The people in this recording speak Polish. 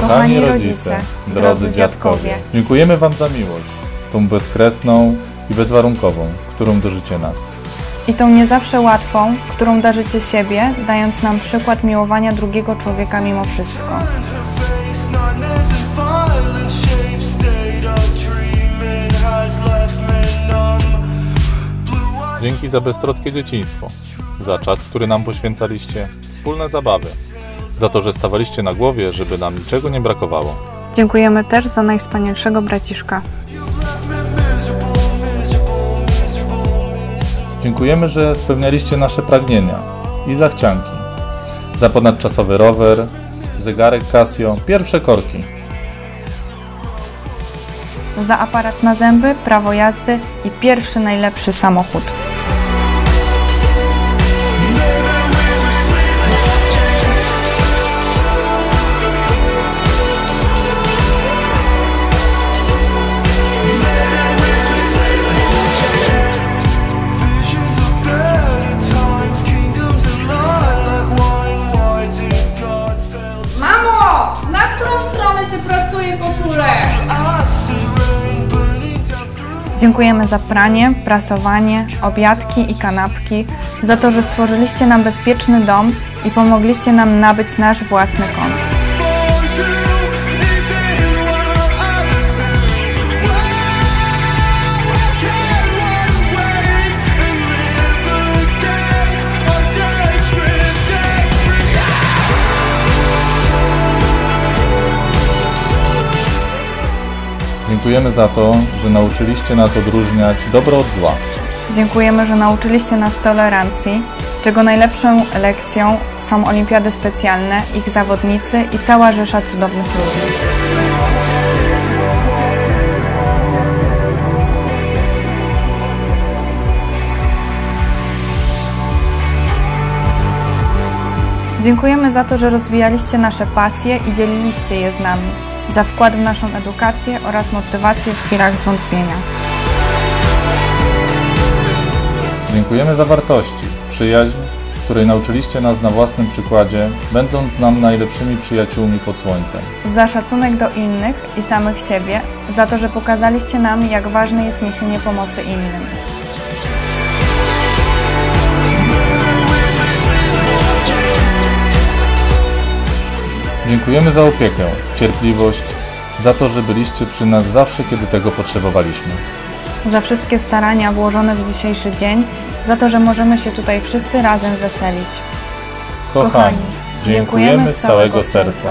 Kochani rodzice, drodzy dziadkowie, dziękujemy Wam za miłość, tą bezkresną i bezwarunkową, którą darzycie nas. I tą nie zawsze łatwą, którą darzycie siebie, dając nam przykład miłowania drugiego człowieka mimo wszystko. Dzięki za beztroskie dzieciństwo, za czas, który nam poświęcaliście, wspólne zabawy, za to, że stawaliście na głowie, żeby nam niczego nie brakowało. Dziękujemy też za najwspanialszego braciszka. Dziękujemy, że spełnialiście nasze pragnienia i zachcianki. Za ponadczasowy rower, zegarek Casio, pierwsze korki. Za aparat na zęby, prawo jazdy i pierwszy najlepszy samochód. Dziękujemy za pranie, prasowanie, obiadki i kanapki, za to, że stworzyliście nam bezpieczny dom i pomogliście nam nabyć nasz własny kąt. Dziękujemy za to, że nauczyliście nas odróżniać dobro od zła. Dziękujemy, że nauczyliście nas tolerancji, czego najlepszą lekcją są olimpiady specjalne, ich zawodnicy i cała rzesza cudownych ludzi. Dziękujemy za to, że rozwijaliście nasze pasje i dzieliliście je z nami, za wkład w naszą edukację oraz motywację w chwilach zwątpienia. Dziękujemy za wartości, przyjaźń, której nauczyliście nas na własnym przykładzie, będąc nam najlepszymi przyjaciółmi pod słońcem. za szacunek do innych i samych siebie, za to, że pokazaliście nam, jak ważne jest niesienie pomocy innym. Dziękujemy za opiekę, cierpliwość, za to, że byliście przy nas zawsze, kiedy tego potrzebowaliśmy. Za wszystkie starania włożone w dzisiejszy dzień, za to, że możemy się tutaj wszyscy razem weselić. Kochani, dziękujemy z całego serca.